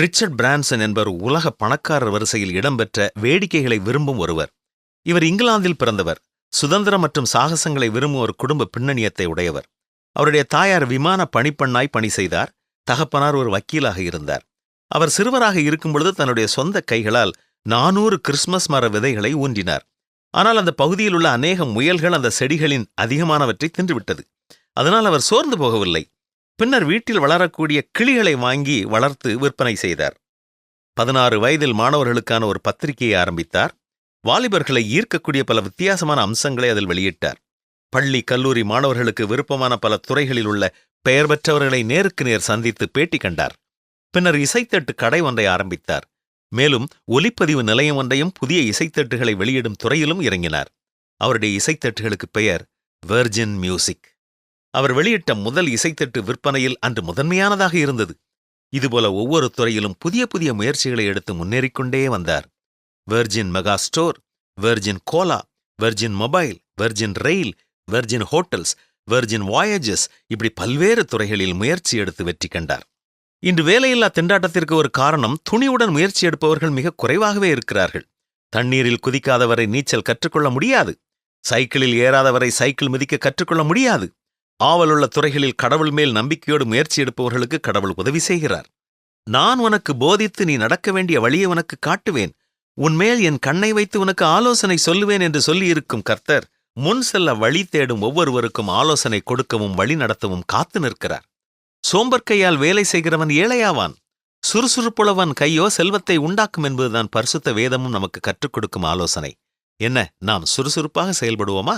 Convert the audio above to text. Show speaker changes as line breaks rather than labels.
Richard Branson என்பவர் உலக பணக்காரர் வரிசையில் இடம்பெற்ற வேடிக்கைகளை விரும்பும் ஒருவர். இவர் இங்கிலாந்தில் பிறந்தவர். சுதந்திரம் மற்றும் சாகசங்களை விரும்பும் ஒரு குடும்ப பின்னணியத்தை உடையவர். அவருடைய தாயார் விமான பணிப்பெண்ணாய் பணி செய்தார். தகப்பனார் ஒரு வக்கீலாக இருந்தார். அவர் சிறுவராக இருக்கும் பொழுது தன்னுடைய சொந்த கைகளால் நானூறு கிறிஸ்மஸ் மர விதைகளை ஊன்றினார். ஆனால் அந்த பகுதியில் உள்ள அநேக முயல்கள் அந்த செடிகளின் அதிகமானவற்றை தின்றுவிட்டது. அதனால் அவர் சோர்ந்து போகவில்லை. பின்னர் வீட்டில் வளரக்கூடிய கிளிகளை வாங்கி வளர்த்து விற்பனை செய்தார். பதினாறு வயதில் மாணவர்களுக்கான ஒரு பத்திரிகையை ஆரம்பித்தார். வாலிபர்களை ஈர்க்கக்கூடிய பல வித்தியாசமான அம்சங்களை அதில் வெளியிட்டார். பள்ளி கல்லூரி மாணவர்களுக்கு விருப்பமான பல துறைகளில் உள்ள பெயர் பெற்றவர்களை நேருக்கு நேர் சந்தித்து பேட்டி கண்டார். பின்னர் இசைத்தட்டு கடை ஒன்றை ஆரம்பித்தார். மேலும் ஒலிப்பதிவு நிலையம் ஒன்றையும் புதிய இசைத்தட்டுகளை வெளியிடும் துறையிலும் இறங்கினார். அவருடைய இசைத்தட்டுகளுக்கு பெயர் வெர்ஜின் மியூசிக் அவர் வெளியிட்ட முதல் இசைத்தட்டு விற்பனையில் அன்று முதன்மையானதாக இருந்தது. இதுபோல ஒவ்வொரு துறையிலும் புதிய புதிய முயற்சிகளை எடுத்து முன்னேறிக்கொண்டே வந்தார். Virgin Mega Store Virgin Cola Virgin Mobile Virgin Rail Virgin Hotels Virgin Voyages இப்படி பல்வேறு துறைகளில் முயற்சி எடுத்து வெற்றி கண்டார். இன்று வேலையில்லா திண்டாட்டத்திற்கு ஒரு காரணம் துணிவுடன் முயற்சி எடுப்பவர்கள் மிக குறைவாகவே இருக்கிறார்கள். தண்ணீரில் குதிக்காதவரை நீச்சல் கற்றுக்கொள்ள முடியாது. சைக்கிளில் ஏறாதவரை சைக்கிள் மிதிக்க கற்றுக்கொள்ள முடியாது. ஆவலுள்ள துறைகளில் கடவுள் மேல் நம்பிக்கையோடு முயற்சி எடுப்பவர்களுக்கு கடவுள் உதவி செய்கிறார். நான் உனக்கு போதித்து நீ நடக்க வேண்டிய வழியை உனக்கு காட்டுவேன். உன்மேல் என் கண்ணை வைத்து உனக்கு ஆலோசனை சொல்லுவேன் என்று சொல்லியிருக்கும் கர்த்தர் முன் செல்ல வழி தேடும் ஒவ்வொருவருக்கும் ஆலோசனை கொடுக்கவும் வழி நடத்தவும் காத்து நிற்கிறார். சோம்பற்கையால் வேலை செய்கிறவன் ஏழையாவான். சுறுசுறுப்புள்ளவன் கையோ செல்வத்தை உண்டாக்கும் என்பதுதான் பரிசுத்த வேதமும் நமக்கு கற்றுக் கொடுக்கும் ஆலோசனை. என்ன நாம் சுறுசுறுப்பாக செயல்படுவோமா?